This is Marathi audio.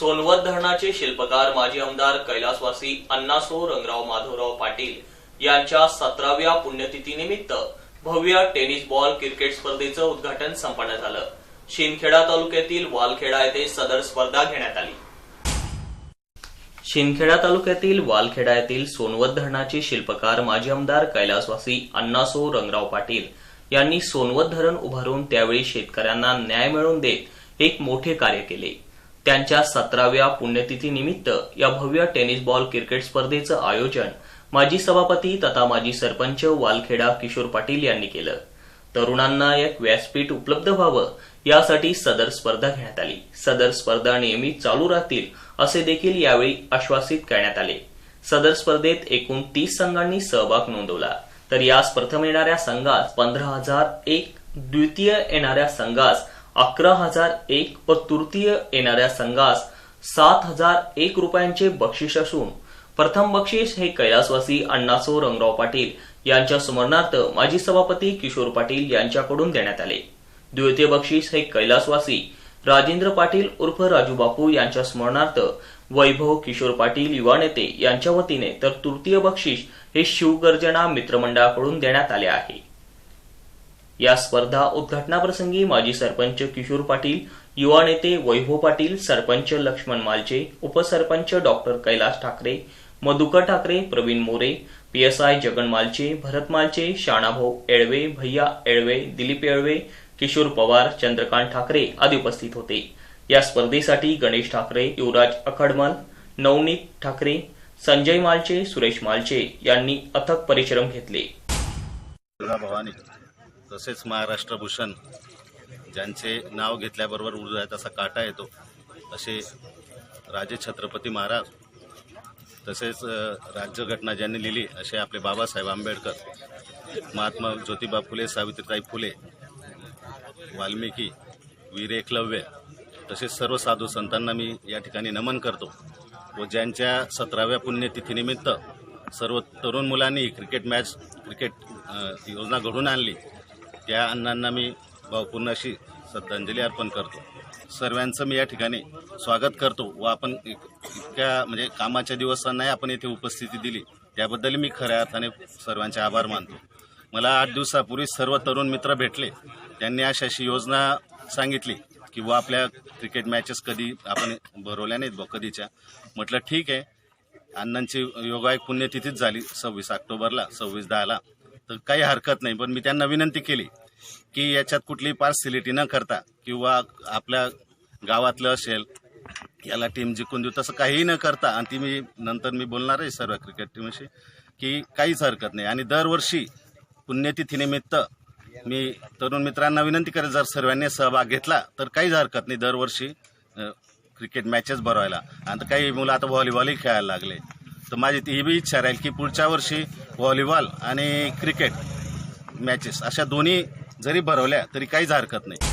सोनवत धरणाचे शिल्पकार माजी आमदार कैलासवासी अण्णासो रंगराव माधवराव पाटील यांच्या सतराव्या पुण्यतिथीनिमित्त भव्य टेनिस बॉल क्रिकेट स्पर्धेचं उद्घाटन संपन्न झालं. शिंदखेडा तालुक्यातील वालखेडा येथे सदर स्पर्धा घेण्यात आली. शिंदखेडा तालुक्यातील वालखेडा येथील सोनवत धरणाचे शिल्पकार माजी आमदार कैलासवासी अण्णासो रंगराव पाटील यांनी सोनवत धरण उभारून त्यावेळी शेतकऱ्यांना न्याय मिळवून देत एक मोठे कार्य केले. त्यांच्या सतराव्या पुण्यतिथीनिमित्त या भव्य टेनिस बॉल क्रिकेट स्पर्धेचं आयोजन माजी सभापती तथा माजी सरपंच वालखेडा किशोर पाटील यांनी केलं. तरुणांना एक व्यासपीठ उपलब्ध व्हावं यासाठी सदर स्पर्धा घेण्यात आली. सदर स्पर्धा नेहमी चालू राहतील असे देखील यावेळी आश्वासित करण्यात आले. सदर स्पर्धेत एकूण तीस संघांनी सहभाग नोंदवला. तर यास प्रथम येणाऱ्या संघास पंधरा हजार एक द्वितीय येणाऱ्या संघास अकरा हजार एक व तृतीय येणाऱ्या संघास सात हजार एक रुपयांचे बक्षीस असून प्रथम बक्षीस हे कैलासवासी अण्णासो रंगराव पाटील यांच्या स्मरणार्थ माजी सभापती किशोर पाटील यांच्याकडून देण्यात आले. द्वितीय बक्षीस हे कैलासवासी राजेंद्र पाटील उर्फ राजू बापू यांच्या स्मरणार्थ वैभव किशोर पाटील युवा नेते यांच्या वतीने तर तृतीय बक्षीस हे शिवगर्जना मित्रमंडळाकडून देण्यात आले आहे. या स्पर्धा उद्घाटनाप्रसंगी माजी सरपंच किशोर पाटील युवा नेते वैभव पाटील सरपंच लक्ष्मण मालचे उपसरपंच डॉक्टर कैलास ठाकरे मधुकर ठाकरे प्रवीण मोरे पीएसआय जगन मालचे भरत मालचे शाणाभाऊ एळवे भैया एळवे दिलीप एळवे किशोर पवार चंद्रकांत ठाकरे आदी उपस्थित होते. या स्पर्धेसाठी गणेश ठाकरे युवराज अखडमल नवनीत ठाकरे संजय मालचे सुरेश मालचे यांनी अथक परिश्रम घेतले. भवानी. तसेच महाराष्ट्र भूषण ज्यांचे नाव घेतल्याबरोबर हृदयात असा काटा येतो असे राजे छत्रपती महाराज तसेच राज्यघटना ज्यांनी लिहिली असे आपले बाबासाहेब आंबेडकर महात्मा ज्योतिबा फुले सावित्रीताई फुले वाल्मिकी वीर एकलव्य तसेच सर्व साधू संतांना मी या ठिकाणी नमन करतो व ज्यांच्या सतराव्या पुण्यतिथीनिमित्त सर्व तरुण मुलांनी क्रिकेट मॅच क्रिकेट योजना घडून आणली त्या अण्णांना मी भावपूर्ण अशी श्रद्धांजली अर्पण करतो. सर्वांचं मी या ठिकाणी स्वागत करतो व आपण इतक्या म्हणजे कामाच्या दिवसांनाही आपण येथे उपस्थिती दिली. त्याबद्दल मी खऱ्या अर्थाने सर्वांचे आभार मानतो. मला आठ दिवसापूर्वी सर्व तरुण मित्र भेटले. त्यांनी अशी अशी योजना सांगितली की व आपल्या क्रिकेट मॅचेस कधी आपण भरवल्या नाहीत ब कधीच्या. म्हटलं ठीक आहे. अण्णांची योगा एक पुण्यतिथीच झाली. सव्वीस ऑक्टोबरला सव्वीस दहाला. तर काही हरकत नाही. पण मी त्यांना विनंती केली की याच्यात कुठलीही पार्सिलिटी न करता किंवा आपल्या गावातलं असेल याला टीम जिंकून देऊ तसं काहीही न करता आणि ती मी नंतर मी बोलणार आहे सर्व क्रिकेट टीमशी की काहीच हरकत नाही. आणि दरवर्षी पुण्यतिथीनिमित्त मी तरुण मित्रांना विनंती करेल जर सर्वांनी सहभाग घेतला तर काहीच हरकत नाही दरवर्षी क्रिकेट मॅचेस भरवायला. आणि काही मुलं आता व्हॉलीबॉलही खेळायला लागले. तर माझी ती ही बी इच्छा राहील की पुढच्या वर्षी व्हॉलीबॉल आणि क्रिकेट मॅचेस अशा दोन्ही जरी भरवल्या तरी काहीच हरकत नाही.